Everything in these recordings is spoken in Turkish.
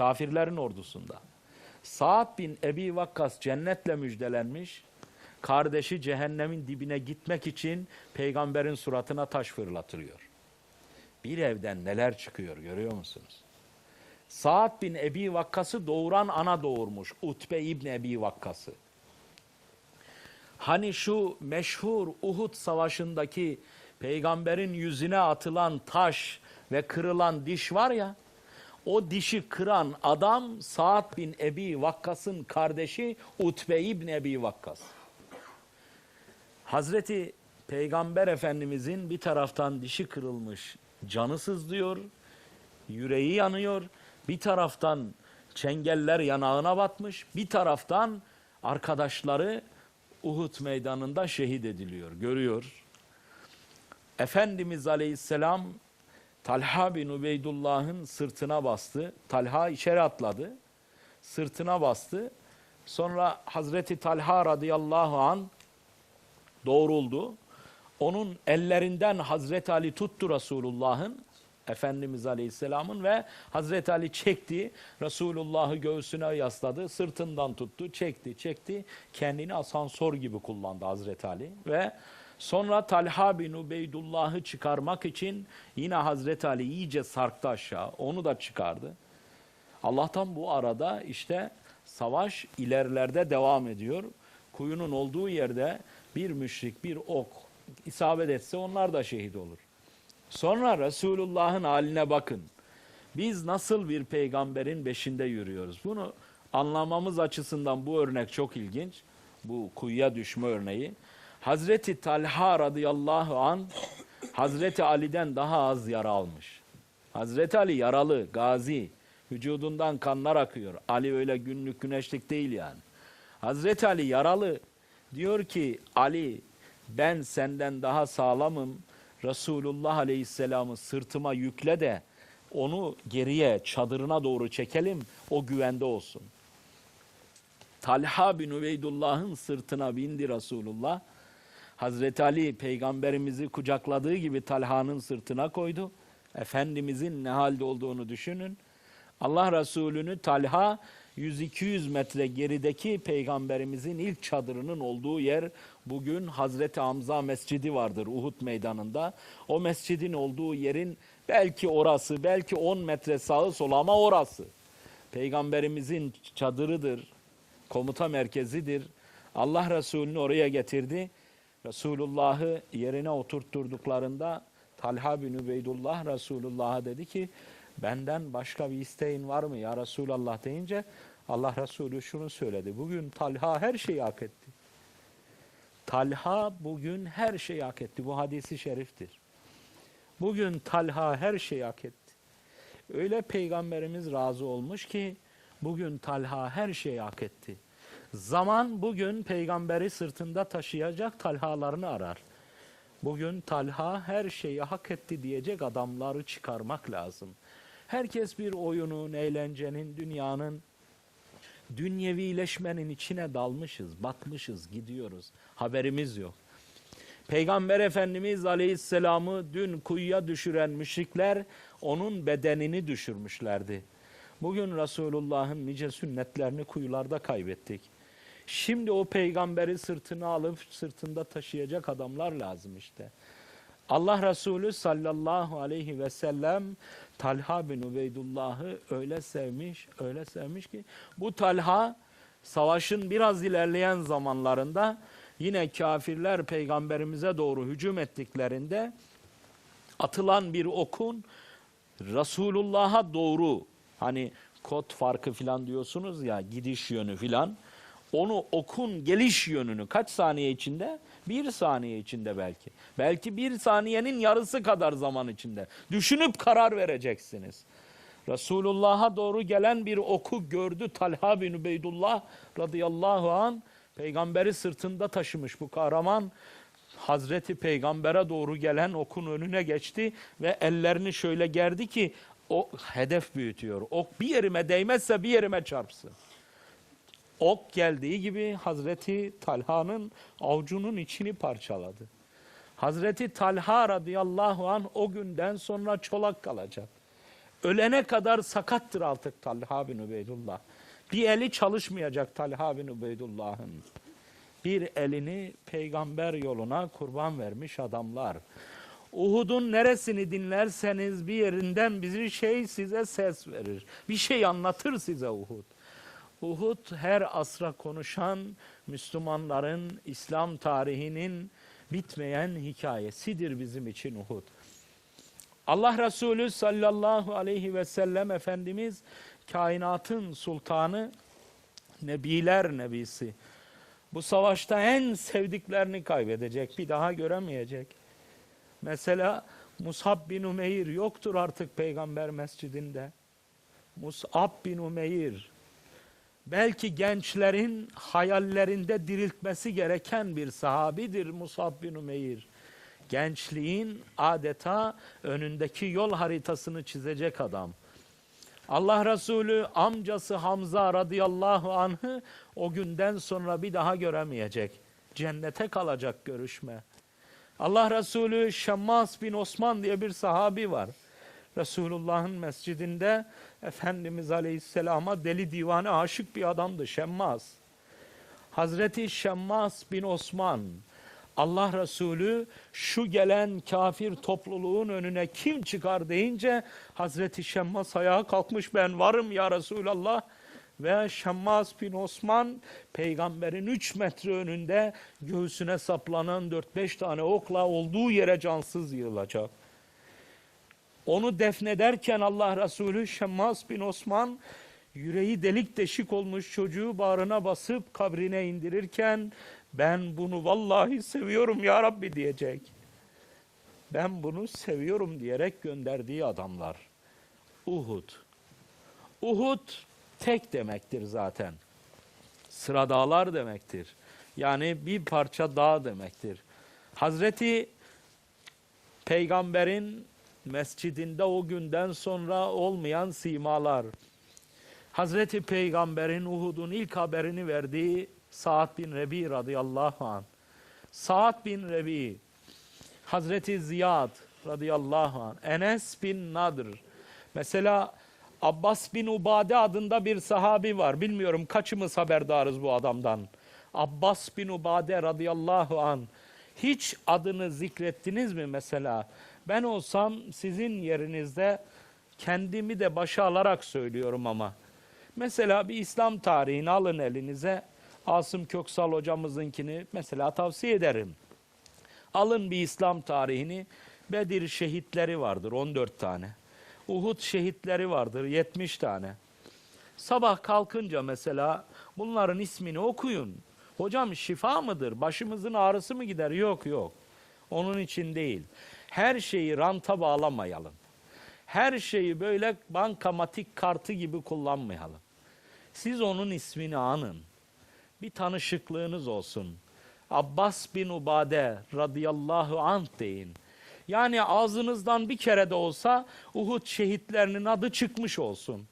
Kafirlerin ordusunda. Sa'd bin Ebi Vakkas cennetle müjdelenmiş. Kardeşi cehennemin dibine gitmek için peygamberin suratına taş fırlatılıyor. Bir evden neler çıkıyor görüyor musunuz? Sa'd bin Ebi Vakkas'ı doğuran ana doğurmuş. Utbe İbni Ebi Vakkas'ı. Hani şu meşhur Uhud savaşındaki peygamberin yüzüne atılan taş ve kırılan diş var ya, o dişi kıran adam Sa'd bin Ebi Vakkas'ın kardeşi Utbe İbni Ebi Vakkas. Hazreti Peygamber Efendimizin bir taraftan dişi kırılmış, canı sızlıyor, yüreği yanıyor. Bir taraftan çengeller yanağına batmış, bir taraftan arkadaşları Uhud meydanında şehit ediliyor, görüyor. Efendimiz Aleyhisselam Talha bin Ubeydullah'ın sırtına bastı. Talha içeri atladı. Sırtına bastı. Sonra Hazreti Talha radıyallahu an doğruldu. Onun ellerinden Hazreti Ali tuttu Resulullah'ın, Efendimiz Aleyhisselam'ın ve Hazreti Ali çekti. Resulullah'ı göğsüne yasladı, sırtından tuttu, çekti, çekti. Kendini asansör gibi kullandı Hazreti Ali ve sonra Talha bin Ubeydullah'ı çıkarmak için yine Hazreti Ali iyice sarktı aşağı. Onu da çıkardı. Allah'tan bu arada işte savaş ilerlerde devam ediyor. Kuyunun olduğu yerde bir müşrik, bir ok isabet etse onlar da şehit olur. Sonra Resulullah'ın haline bakın. Biz nasıl bir peygamberin beşinde yürüyoruz? Bunu anlamamız açısından bu örnek çok ilginç. Bu kuyuya düşme örneği. Hazreti Talha radıyallahu an Hazreti Ali'den daha az yara almış. Hazreti Ali yaralı, gazi. Vücudundan kanlar akıyor. Ali öyle günlük güneşlik değil yani. Hazreti Ali yaralı. Diyor ki Ali ben senden daha sağlamım. Resulullah Aleyhisselam'ı sırtıma yükle de onu geriye çadırına doğru çekelim. O güvende olsun. Talha bin Ubeydullah'ın sırtına bindi Resulullah. Hazreti Ali peygamberimizi kucakladığı gibi Talha'nın sırtına koydu. Efendimizin ne halde olduğunu düşünün. Allah Resulü'nü Talha 100-200 metre gerideki peygamberimizin ilk çadırının olduğu yer bugün Hazreti Hamza Mescidi vardır Uhud meydanında. O mescidin olduğu yerin belki orası, belki 10 metre sağı solu ama orası. Peygamberimizin çadırıdır, komuta merkezidir. Allah Resulü'nü oraya getirdi. Resulullah'ı yerine oturtturduklarında Talha bin Übeydullah Resulullah'a dedi ki benden başka bir isteğin var mı ya Resulallah deyince Allah Resulü şunu söyledi. Bugün Talha her şeyi hak etti. Talha bugün her şeyi hak etti. Bu hadisi şeriftir. Bugün Talha her şeyi hak etti. Öyle peygamberimiz razı olmuş ki bugün Talha her şeyi hak etti. Zaman bugün peygamberi sırtında taşıyacak talhalarını arar. Bugün Talha her şeyi hak etti diyecek adamları çıkarmak lazım. Herkes bir oyunun, eğlencenin, dünyanın, dünyevileşmenin içine dalmışız, batmışız, gidiyoruz. Haberimiz yok. Peygamber Efendimiz Aleyhisselam'ı dün kuyuya düşüren müşrikler onun bedenini düşürmüşlerdi. Bugün Resulullah'ın nice sünnetlerini kuyularda kaybettik. Şimdi o peygamberi sırtına alıp sırtında taşıyacak adamlar lazım işte. Allah Resulü sallallahu aleyhi ve sellem Talha bin Ubeydullah'ı öyle sevmiş, öyle sevmiş ki bu Talha savaşın biraz ilerleyen zamanlarında yine kafirler peygamberimize doğru hücum ettiklerinde atılan bir okun Resulullah'a doğru hani kod farkı filan diyorsunuz ya gidiş yönü filan onu okun geliş yönünü kaç saniye içinde? Bir saniye içinde belki. Belki bir saniyenin yarısı kadar zaman içinde. Düşünüp karar vereceksiniz. Resulullah'a doğru gelen bir oku gördü Talha bin Ubeydullah radıyallahu an peygamberi sırtında taşımış bu kahraman. Hazreti Peygamber'e doğru gelen okun önüne geçti ve ellerini şöyle gerdi ki o hedef büyütüyor. Ok bir yerime değmezse bir yerime çarpsın. Ok geldiği gibi Hazreti Talha'nın avucunun içini parçaladı. Hazreti Talha radıyallahu an o günden sonra çolak kalacak. Ölene kadar sakattır artık Talha bin Ubeydullah. Bir eli çalışmayacak Talha bin Ubeydullah'ın. Bir elini peygamber yoluna kurban vermiş adamlar. Uhud'un neresini dinlerseniz bir yerinden bir şey size ses verir. Bir şey anlatır size Uhud. Uhud her asra konuşan Müslümanların İslam tarihinin bitmeyen hikayesidir bizim için Uhud. Allah Resulü sallallahu aleyhi ve sellem Efendimiz kainatın sultanı, nebiler nebisi. Bu savaşta en sevdiklerini kaybedecek, bir daha göremeyecek. Mesela Musab bin Umeyr yoktur artık peygamber mescidinde. Musab bin Umeyr belki gençlerin hayallerinde diriltmesi gereken bir sahabidir Musab bin Umeyr. Gençliğin adeta önündeki yol haritasını çizecek adam. Allah Resulü amcası Hamza radıyallahu anh'ı o günden sonra bir daha göremeyecek. Cennete kalacak görüşme. Allah Resulü Şemmas bin Osman diye bir sahabi var. Resulullah'ın mescidinde Efendimiz Aleyhisselam'a deli divane aşık bir adamdı Şemmas. Hazreti Şemmas bin Osman Allah Resulü şu gelen kafir topluluğun önüne kim çıkar deyince Hazreti Şemmas ayağa kalkmış ben varım ya Resulallah ve Şemmas bin Osman peygamberin 3 metre önünde göğsüne saplanan 4-5 tane okla olduğu yere cansız yığılacak. Onu defnederken Allah Resulü Şemmas bin Osman yüreği delik deşik olmuş çocuğu bağrına basıp kabrine indirirken ben bunu vallahi seviyorum ya Rabbi diyecek. Ben bunu seviyorum diyerek gönderdiği adamlar. Uhud. Uhud tek demektir zaten. Sıra dağlar demektir. Yani bir parça dağ demektir. Hazreti Peygamberin mescidinde o günden sonra olmayan simalar. Hazreti Peygamber'in Uhud'un ilk haberini verdiği Sa'd bin Rebi radıyallahu anh. Sa'd bin Rebi, Hazreti Ziyad radıyallahu anh, Enes bin Nadr. Mesela Abbas bin Ubade adında bir sahabi var. Bilmiyorum kaçımız haberdarız bu adamdan. Abbas bin Ubade radıyallahu anh. Hiç adını zikrettiniz mi mesela? Ben olsam sizin yerinizde kendimi de başa alarak söylüyorum ama. Mesela bir İslam tarihini alın elinize. Asım Köksal hocamızınkini mesela tavsiye ederim. Alın bir İslam tarihini. Bedir şehitleri vardır 14 tane. Uhud şehitleri vardır 70 tane. Sabah kalkınca mesela bunların ismini okuyun. Hocam şifa mıdır? Başımızın ağrısı mı gider? Yok yok. Onun için değil. Her şeyi ranta bağlamayalım. Her şeyi böyle bankamatik kartı gibi kullanmayalım. Siz onun ismini anın. Bir tanışıklığınız olsun. Abbas bin Ubade radıyallahu anh deyin. Yani ağzınızdan bir kere de olsa Uhud şehitlerinin adı çıkmış olsun.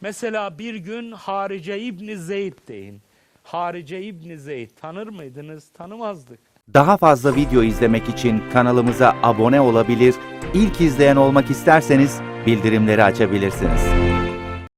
Mesela bir gün Harice İbni Zeyd deyin. Harice İbni Zeyd tanır mıydınız? Tanımazdık. Daha fazla video izlemek için kanalımıza abone olabilir, ilk izleyen olmak isterseniz bildirimleri açabilirsiniz.